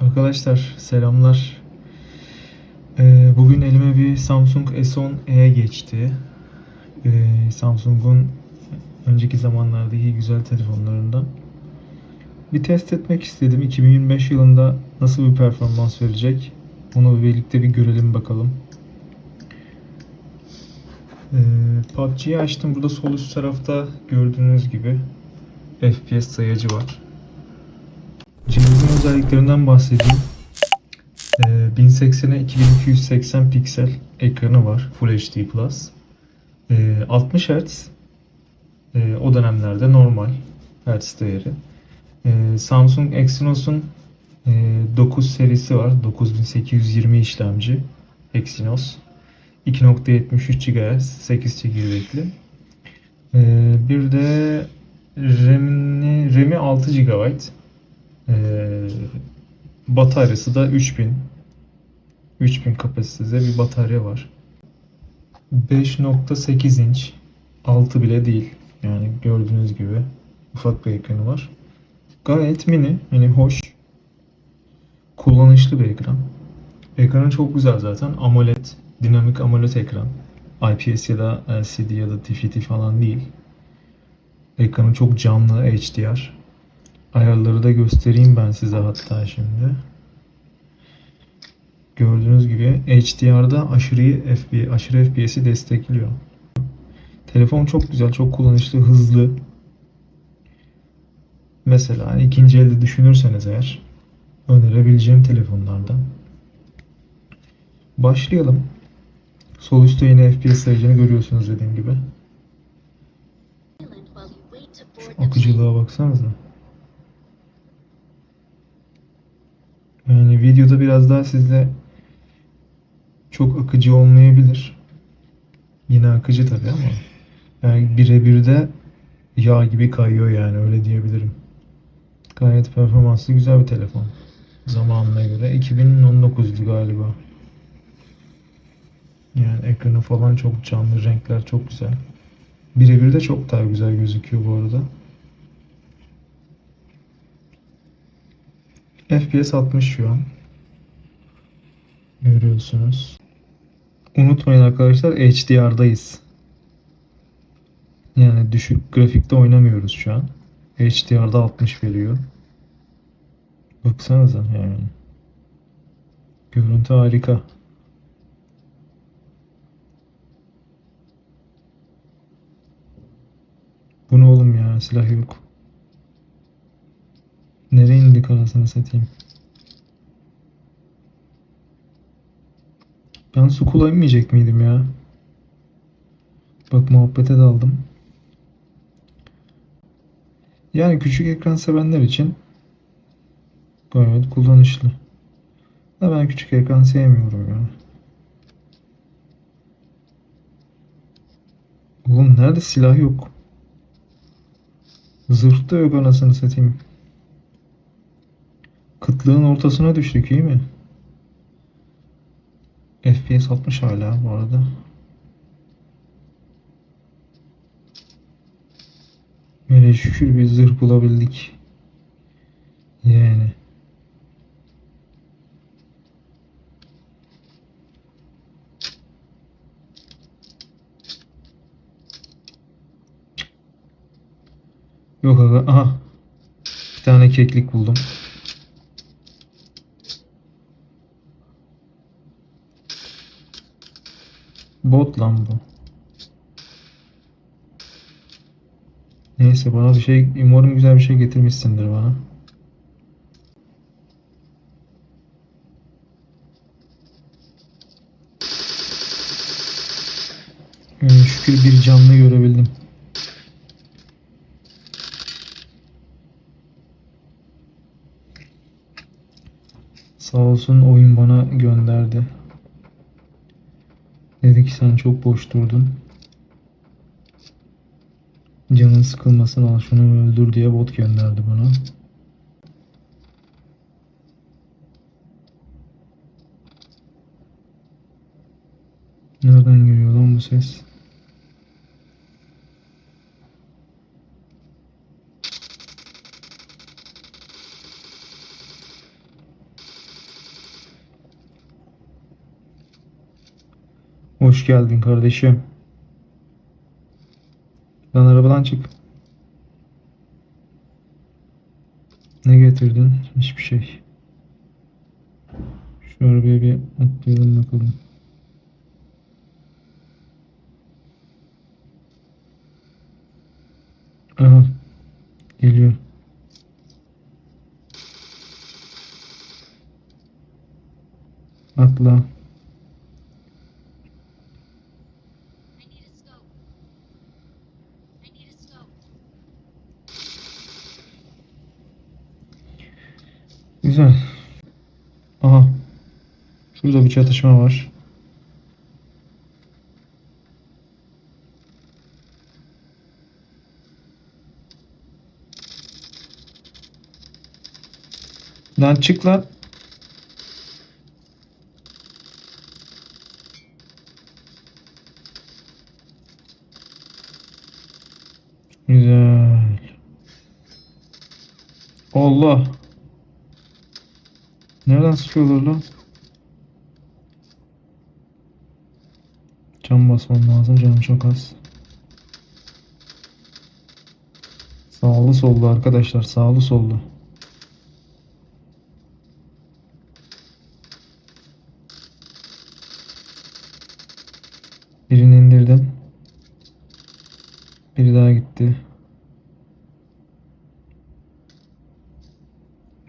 Arkadaşlar selamlar. Ee, bugün elime bir Samsung S10e geçti. Ee, Samsung'un önceki zamanlardaki güzel telefonlarından. Bir test etmek istedim. 2025 yılında nasıl bir performans verecek? Onu birlikte bir görelim bakalım. Ee, PUBG'yi açtım. Burada sol üst tarafta gördüğünüz gibi FPS sayacı var. Özelliklerinden bahsedeyim. Ee, 1080'e 2280 piksel ekranı var. Full HD Plus. Ee, 60 Hz. Ee, o dönemlerde normal Hz değeri. Ee, Samsung Exynos'un e, 9 serisi var. 9820 işlemci. Exynos. 2.73 GHz. 8 çekirdekli. Ee, bir de RAM'ini, RAM'i 6 GB. Ee, bataryası da 3000 3000 kapasitede bir batarya var. 5.8 inç 6 bile değil. Yani gördüğünüz gibi ufak bir ekranı var. Gayet mini, hani hoş. Kullanışlı bir ekran. Ekranı çok güzel zaten. AMOLED, dinamik AMOLED ekran. IPS ya da LCD ya da TFT falan değil. Ekranı çok canlı HDR. Ayarları da göstereyim ben size hatta şimdi. Gördüğünüz gibi HDR'da aşırı FP, aşırı FPS'i destekliyor. Telefon çok güzel, çok kullanışlı, hızlı. Mesela ikinci elde düşünürseniz eğer önerebileceğim telefonlardan. Başlayalım. Sol üstte yine FPS sayacını görüyorsunuz dediğim gibi. Şu akıcılığa baksanıza. Yani videoda biraz daha sizde çok akıcı olmayabilir. Yine akıcı tabii ama yani birebir de yağ gibi kayıyor yani öyle diyebilirim. Gayet performanslı güzel bir telefon. Zamanına göre 2019'du galiba. Yani ekranı falan çok canlı, renkler çok güzel. Birebir de çok daha güzel gözüküyor bu arada. FPS 60 şu an. Görüyorsunuz. Unutmayın arkadaşlar HDR'dayız. Yani düşük grafikte oynamıyoruz şu an. HDR'da 60 veriyor. Baksanıza yani. Görüntü harika. Bu ne oğlum ya silah yok. Nereye indik anasını satayım. Ben su kullanmayacak mıydım ya? Bak muhabbete daldım. Yani küçük ekran sevenler için gayet kullanışlı. Da ben küçük ekran sevmiyorum ya. Oğlum nerede silah yok? Zırh da yok anasını satayım. Kıtlığın ortasına düştük iyi mi? FPS 60 hala bu arada. Böyle şükür bir zırh bulabildik. Yani. Yok aga. Aha. Bir tane keklik buldum. Bot lan bu. Neyse bana bir şey umarım güzel bir şey getirmişsindir bana. Yani şükür bir canlı görebildim. Sağ olsun oyun bana gönderdi. Dedi ki sen çok boş durdun. Canın sıkılmasın al şunu öldür diye bot gönderdi bana. Nereden geliyor lan bu ses? Hoş geldin kardeşim. Lan arabadan çık. Ne getirdin? Hiçbir şey. Şu arabaya bir atlayalım bakalım. Aha. Geliyor. Atla. Bir çatışma var. Lan çık lan. Güzel. Allah. Nereden sıkıyorlar lan? Cam basmam lazım. Canım çok az. Sağlı sollu arkadaşlar. Sağlı sollu. Birini indirdim. Biri daha gitti.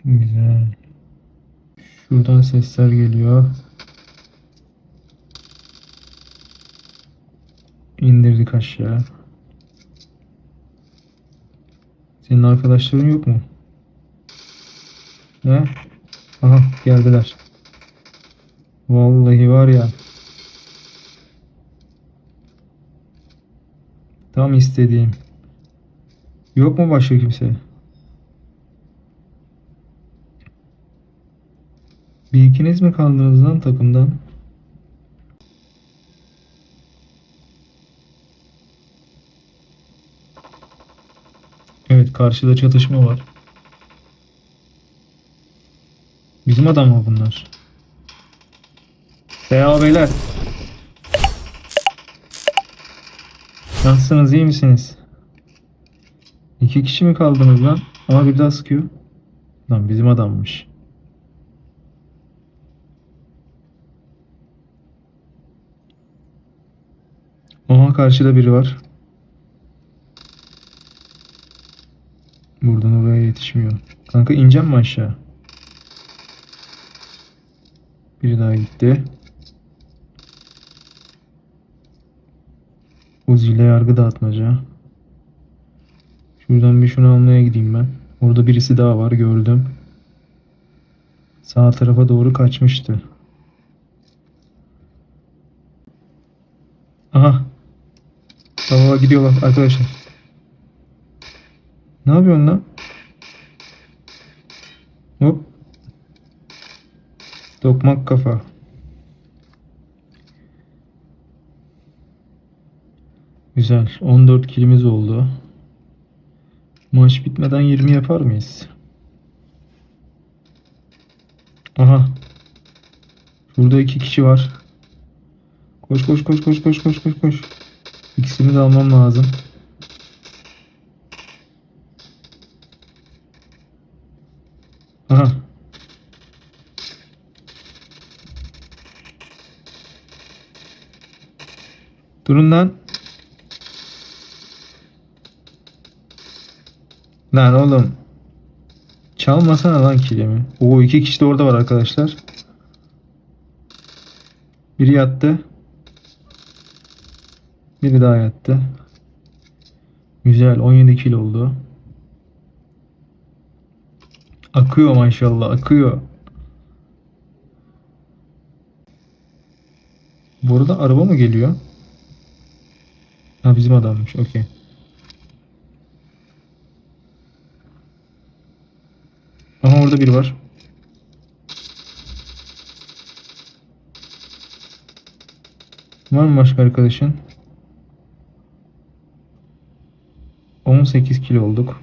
Güzel. Şuradan sesler geliyor. İndirdik aşağı. Senin arkadaşların yok mu? Ne? Aha geldiler. Vallahi var ya. Tam istediğim. Yok mu başka kimse? Bir ikiniz mi kaldınız lan takımdan? Evet karşıda çatışma var. Bizim adam mı bunlar? Seyahat beyler. Nasılsınız iyi misiniz? İki kişi mi kaldınız lan? Ama bir daha sıkıyor. Lan bizim adammış. Aha karşıda biri var. Yetişmiyor. Kanka ineceğim mi aşağı? Biri daha gitti. Uzi ile yargı dağıtmaca. Şuradan bir şunu almaya gideyim ben. Orada birisi daha var gördüm. Sağ tarafa doğru kaçmıştı. Aha. Tamam gidiyorlar arkadaşlar. Ne yapıyorsun lan? Hop. Tokmak kafa. Güzel. 14 kilimiz oldu. Maç bitmeden 20 yapar mıyız? Aha. Şurada iki kişi var. Koş koş koş koş koş koş koş koş. İkisini de almam lazım. Aha. Durun lan. Lan oğlum. Çalmasana lan kilimi. Oo iki kişi de orada var arkadaşlar. Biri yattı. Biri daha yattı. Güzel 17 kilo oldu. Akıyor maşallah akıyor. Bu arada araba mı geliyor? Ha bizim adammış okey. Aha orada biri var. Var mı başka arkadaşın? 18 kilo olduk.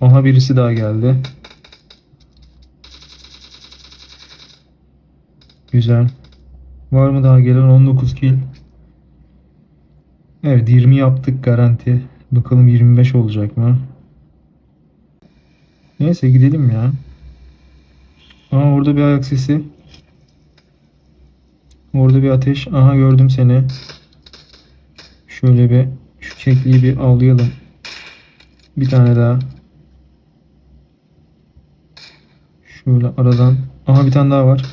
Aha birisi daha geldi. Güzel. Var mı daha gelen 19 kill? Evet 20 yaptık garanti. Bakalım 25 olacak mı? Neyse gidelim ya. Aa orada bir ayak sesi. Orada bir ateş. Aha gördüm seni. Şöyle bir şu kekliği bir avlayalım. Bir tane daha. Şöyle aradan. Aha bir tane daha var.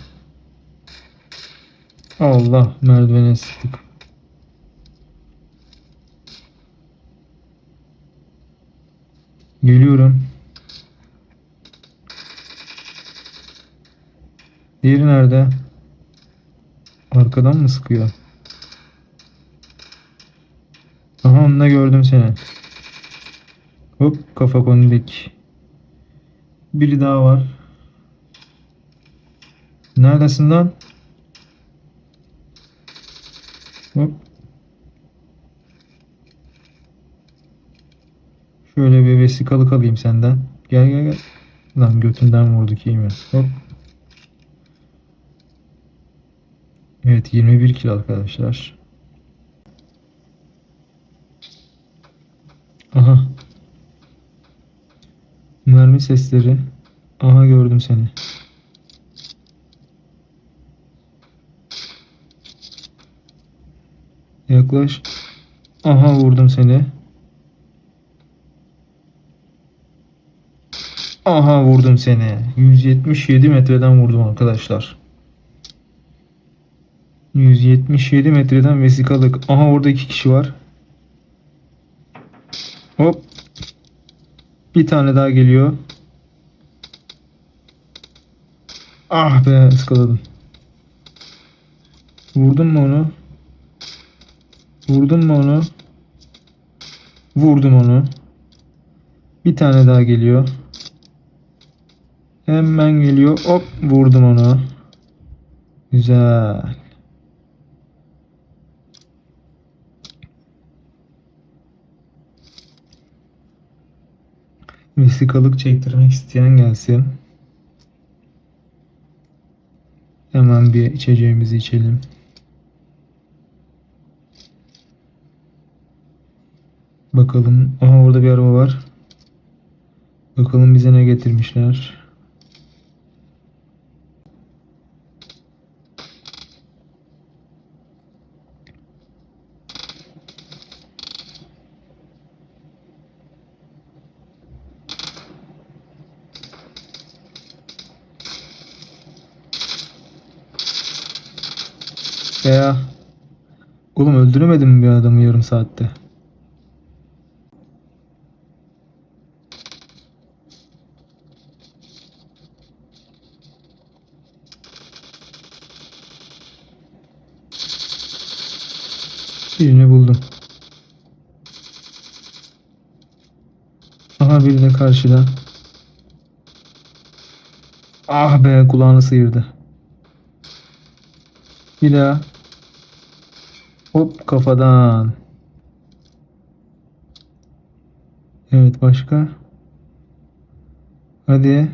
Allah merdivene sıktık. Geliyorum. Diğeri nerede? Arkadan mı sıkıyor? Aha onunla gördüm seni. Hop kafa kondik. Biri daha var. Neredesin lan? Hop. Şöyle bir vesikalık alayım senden. Gel gel gel. Lan götünden vurduk iyi mi? Hop. Evet 21 kilo arkadaşlar. Aha. Mermi sesleri. Aha gördüm seni. Yaklaş. Aha vurdum seni. Aha vurdum seni. 177 metreden vurdum arkadaşlar. 177 metreden vesikalık. Aha orada iki kişi var. Hop. Bir tane daha geliyor. Ah be ıskaladım. Vurdun mu onu? Vurdun mu onu? Vurdum onu. Bir tane daha geliyor. Hemen geliyor. Hop vurdum onu. Güzel. Vesikalık çektirmek isteyen gelsin. Hemen bir içeceğimizi içelim. Bakalım. Aha orada bir araba var. Bakalım bize ne getirmişler. Ya. Oğlum öldüremedim mi bir adamı yarım saatte? Birini buldum. Aha biri de karşıda. Ah be kulağını sıyırdı. Bir daha. Hop kafadan. Evet başka. Hadi.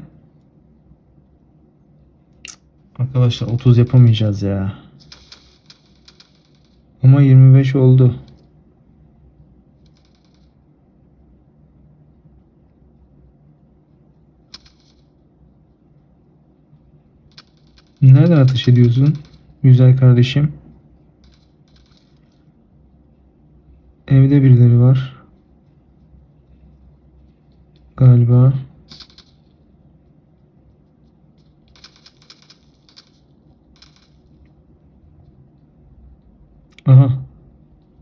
Arkadaşlar 30 yapamayacağız ya. Ama 25 oldu. Nereden ateş ediyorsun? Güzel kardeşim. Evde birileri var. Galiba. Aha.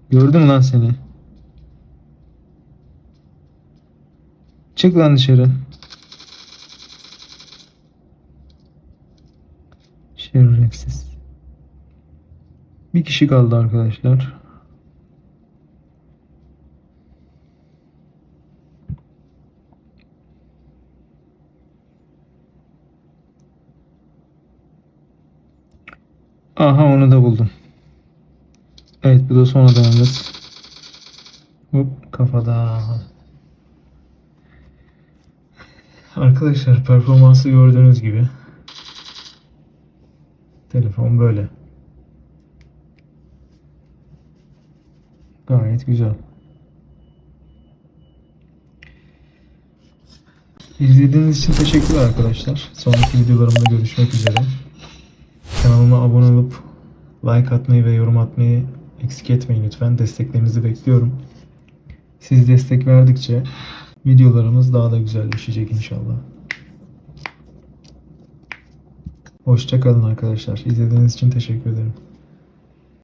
Gördüm lan seni. Çık lan dışarı. Şerefsiz. Bir kişi kaldı arkadaşlar. Aha onu da buldum. Evet bu da sonra döneriz. Hop kafada. Arkadaşlar performansı gördüğünüz gibi. Telefon böyle. Gayet güzel. İzlediğiniz için teşekkürler arkadaşlar. Sonraki videolarımda görüşmek üzere. Kanalıma abone olup like atmayı ve yorum atmayı eksik etmeyin lütfen. Desteklerinizi bekliyorum. Siz destek verdikçe videolarımız daha da güzelleşecek inşallah. Hoşça kalın arkadaşlar. İzlediğiniz için teşekkür ederim.